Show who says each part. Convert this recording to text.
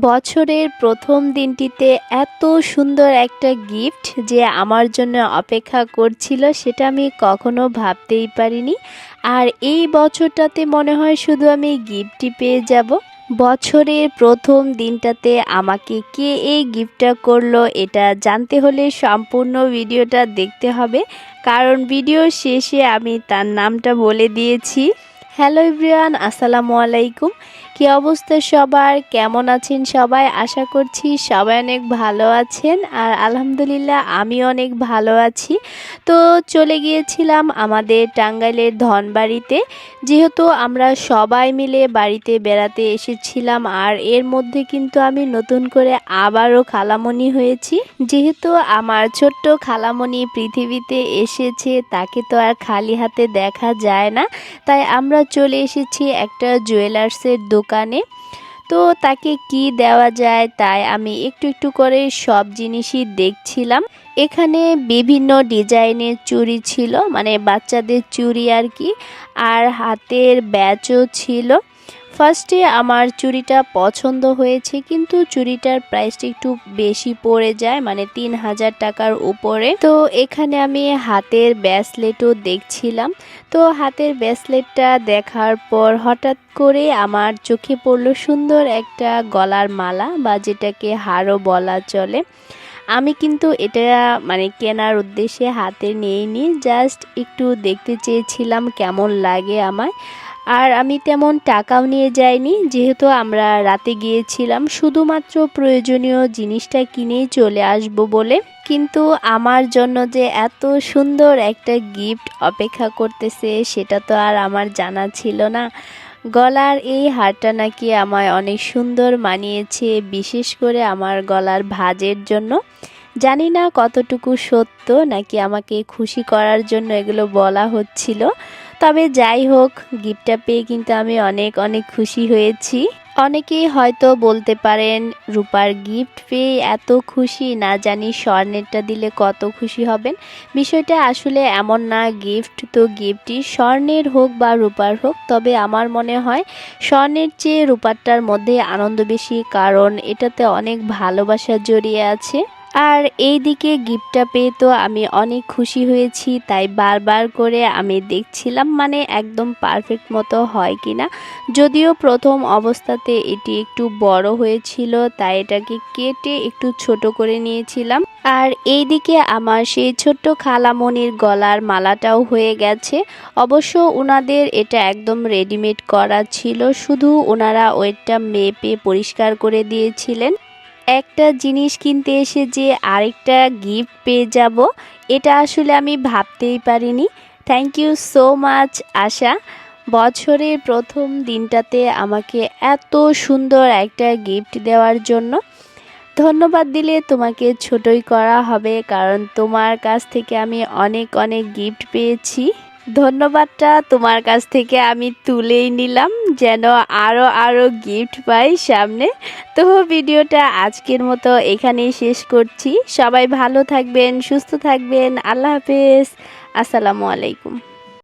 Speaker 1: বছরের প্রথম দিনটিতে এত সুন্দর একটা গিফট যে আমার জন্য অপেক্ষা করছিল সেটা আমি কখনো ভাবতেই পারিনি। আর এই বছরটাতে মনে হয় শুধু আমি গিফটটি পেয়ে যাব। বছরের প্রথম দিনটাতে আমাকে কে এই গিফটটা করল এটা জানতে হলে সম্পূর্ণ ভিডিওটা দেখতে হবে। কারণ ভিডিও শেষে আমি তার নামটা বলে দিয়েছি। হ্যালো ইব্রিয়ান আসসালামু আলাইকুম। কি অবস্থা সবার? কেমন আছেন সবাই? আশা করছি সবাই অনেক ভালো আছেন আর আলহামদুলিল্লাহ আমি অনেক ভালো আছি। তো চলে গিয়েছিলাম আমাদের টাঙ্গাইলের ধনবাড়িতে। যেহেতু আমরা সবাই মিলে বাড়িতে বেড়াতে এসেছিলাম আর এর মধ্যে কিন্তু আমি নতুন করে আবারও খালামণি হয়েছি। যেহেতু আমার ছোট্ট খালামণি পৃথিবীতে এসেছে, তাকে তো আর খালি হাতে দেখা যায় না। তাই আমরা চলে এসেছি একটা জুয়েলার্সের দোকানে। তো তাকে কি দেওয়া যায় তাই আমি একটু একটু করে সব জিনিসই দেখছিলাম। এখানে বিভিন্ন ডিজাইনের চুড়ি ছিল মানে বাচ্চাদের চুড়ি আর কি, আর হাতের ব্যাচও ছিল। ফার্স্টে আমার চুড়িটা পছন্দ হয়েছে, কিন্তু চুড়িটার প্রাইসটা একটু বেশি পড়ে যায় মানে তিন হাজার টাকার উপরে। তো এখানে আমি হাতের ব্যাসলেটও দেখছিলাম। তো হাতের ব্যাসলেটটা দেখার পর হঠাৎ করে আমার চোখে পড়ল সুন্দর একটা গলার মালা, বা যেটাকে হারও বলা চলে। আমি কিন্তু এটা মানে কেনার উদ্দেশ্যে হাতে নিইনি জাস্ট একটু দেখতে চেয়েছিলাম কেমন লাগে আমায়। আর আমি তেমন টাকাও নিয়ে যাইনি, যেহেতু আমরা রাতে গিয়েছিলাম, শুধুমাত্র প্রয়োজনীয় জিনিসটা কিনেই চলে আসব বলে। কিন্তু আমার জন্য যে এত সুন্দর একটা গিফট অপেক্ষা করতেছে, সেটা তো আর আমার জানা ছিল না। গলার এই হারটা নাকি আমায় অনেক সুন্দর মানিয়েছে, বিশেষ করে আমার গলার ভাজের জন্য। জানি না কতটুকু সত্য, নাকি আমাকে খুশি করার জন্য এগুলো বলা হচ্ছিল। তবে যাই হোক, গিফটটা পেয়ে কিন্তু আমি অনেক অনেক খুশি হয়েছি। অনেকেই হয়তো বলতে পারেন, রূপার গিফট পেয়ে এত খুশি, না জানি স্বর্ণেরটা দিলে কত খুশি হবেন। বিষয়টা আসলে এমন না, গিফট তো গিফটই, স্বর্ণের হোক বা রূপার হোক, তবে আমার মনে হয় স্বর্ণের চেয়ে রূপারটার মধ্যে আনন্দ বেশি, কারণ এটাতে অনেক ভালোবাসা জড়িয়ে আছে। আর এই দিকে গিফটটা পেয়ে তো আমি অনেক খুশি হয়েছি, তাই বারবার করে আমি দেখছিলাম মানে একদম পারফেক্ট মতো হয় কিনা। যদিও প্রথম অবস্থাতে এটি একটু বড় হয়েছিল, তাই এটাকে কেটে একটু ছোট করে নিয়েছিলাম। আর এই দিকে আমার সেই ছোট্ট খালামণির গলার মালাটাও হয়ে গেছে। অবশ্য ওনাদের এটা একদম রেডিমেড করা ছিল, শুধু ওনারা ওয়েটটা মেপে পরিষ্কার করে দিয়েছিলেন। একটা জিনিস কিনতে এসে যে আরেকটা গিফট পেয়ে যাব, এটা আসলে আমি ভাবতেই পারিনি। Thank you so much Asha. বছরের প্রথম দিনটাতে আমাকে এত সুন্দর একটা গিফট দেওয়ার জন্য। ধন্যবাদ দিলে তোমাকে ছোটই করা হবে, কারণ তোমার কাছ থেকে আমি অনেক অনেক গিফট পেয়েছি। ধন্যবাদটা তোমার কাছ থেকে আমি তুলেই নিলাম, যেন আরও আরও গিফট পাই সামনে। তো ভিডিওটা আজকের মতো এখানেই শেষ করছি। সবাই ভালো থাকবেন, সুস্থ থাকবেন। আল্লাহ হাফেজ। আসসালামু আলাইকুম।